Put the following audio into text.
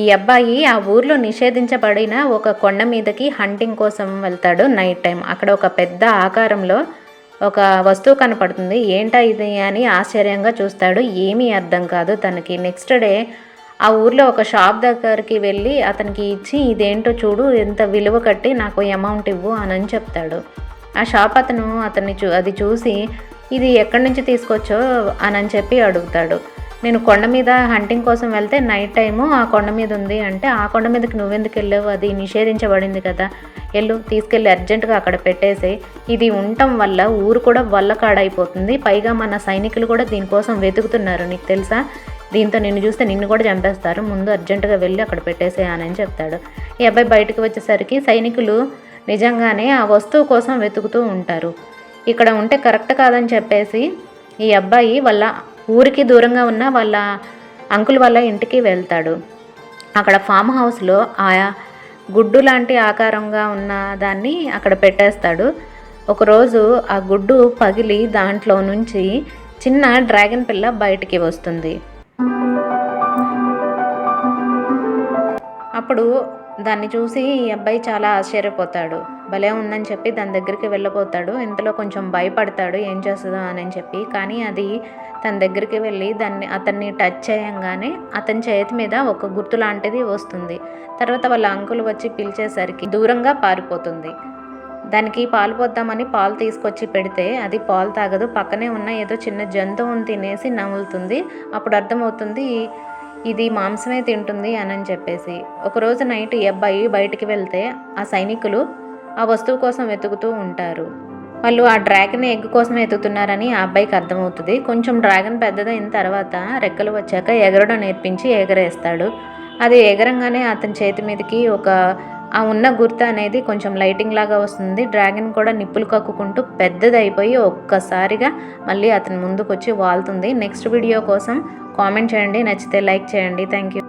ఈ అబ్బాయి ఆ ఊర్లో నిషేధించబడిన ఒక కొండ మీదకి హంటింగ్ కోసం వెళ్తాడు నైట్ టైం అక్కడ ఒక పెద్ద ఆకారంలో ఒక వస్తువు కనపడుతుంది. ఏంటా ఇది అని ఆశ్చర్యంగా చూస్తాడు. ఏమీ అర్థం కాదు తనకి. నెక్స్ట్ డే ఆ ఊర్లో ఒక షాప్ దగ్గరికి వెళ్ళి అతనికి ఇచ్చి ఇదేంటో చూడు ఎంత విలువ కట్టి నాకు అమౌంట్ ఇవ్వు అని చెప్తాడు. ఆ షాప్ అతను అతన్ని చూ అది చూసి ఇది ఎక్కడి నుంచి తీసుకొచ్చో అని చెప్పి అడుగుతాడు. నేను కొండ మీద హంటింగ్ కోసం వెళ్తే నైట్ టైము ఆ కొండ మీద ఉంది అంటే ఆ కొండ మీదకి నువ్వెందుకు వెళ్ళావు? అది నిషేధించబడింది కదా. వెళ్ళు తీసుకెళ్ళి అర్జెంటుగా అక్కడ పెట్టేసి. ఇది ఉండటం వల్ల ఊరు కూడా వల్లకాడైపోతుంది. పైగా మన సైనికులు కూడా దీనికోసం వెతుకుతున్నారు. నీకు తెలుసా? దీంతో నిన్ను చూస్తే నిన్ను కూడా చంపేస్తారు. ముందు అర్జెంటుగా వెళ్ళి అక్కడ పెట్టేసేయనని చెప్తాడు. ఈ అబ్బాయి బయటకు వచ్చేసరికి సైనికులు నిజంగానే ఆ వస్తువు కోసం వెతుకుతూ ఉంటారు. ఇక్కడ ఉంటే కరెక్ట్ కాదని చెప్పేసి ఈ అబ్బాయి వాళ్ళ ఊరికి దూరంగా ఉన్న వాళ్ళ అంకుల్ వాళ్ళ ఇంటికి వెళ్తాడు. అక్కడ ఫామ్ హౌస్లో ఆ గుడ్డు లాంటి ఆకారంగా ఉన్న దాన్ని అక్కడ పెట్టేస్తాడు. ఒకరోజు ఆ గుడ్డు పగిలి దాంట్లో నుంచి చిన్న డ్రాగన్ పిల్ల బయటికి వస్తుంది. అప్పుడు దాన్ని చూసి ఈ అబ్బాయి చాలా ఆశ్చర్యపోతాడు. భలే ఉందని చెప్పి దాని దగ్గరికి వెళ్ళిపోతాడు ఇంతలో కొంచెం భయపడతాడు ఏం చేస్తుందో అని చెప్పి. కానీ అది తన దగ్గరికి వెళ్ళి దాన్ని అతన్ని టచ్ చేయంగానే అతని చేతి మీద ఒక గుర్తు లాంటిది వస్తుంది. తర్వాత వాళ్ళ అంకుల్ వచ్చి పిలిచేసరికి దూరంగా పారిపోతుంది. దానికి పాలు పోద్దామని పాలు తీసుకొచ్చి పెడితే అది పాలు తాగదు. పక్కనే ఉన్న ఏదో చిన్న జంతువుని తినేసి నములుతుంది. అప్పుడు అర్థమవుతుంది ఇది మాంసమే తింటుంది అని చెప్పేసి. ఒకరోజు నైట్ ఈ అబ్బాయి బయటికి వెళ్తే ఆ సైనికులు ఆ వస్తువు కోసం వెతుకుతూ ఉంటారు. వాళ్ళు ఆ డ్రాగన్ ఎగ్ కోసం వెతుకుతున్నారని ఆ అబ్బాయికి అర్థమవుతుంది. కొంచెం డ్రాగన్ పెద్దదైన తర్వాత రెక్కలు వచ్చాక ఎగరడం నేర్పించి ఎగరేస్తాడు. అది ఎగరంగానే అతని చేతి మీదకి ఒక ఆ ఉన్న గుర్త అనేది కొంచెం లైటింగ్ లాగా వస్తుంది. డ్రాగన్ కూడా నిప్పులు కక్కుకుంటూ పెద్దదైపోయి ఒక్కసారిగా మళ్ళీ అతని ముందుకు వచ్చి వాళ్తుంది. నెక్స్ట్ వీడియో కోసం కామెంట్ చేయండి. నచ్చితే లైక్ చేయండి. Thank you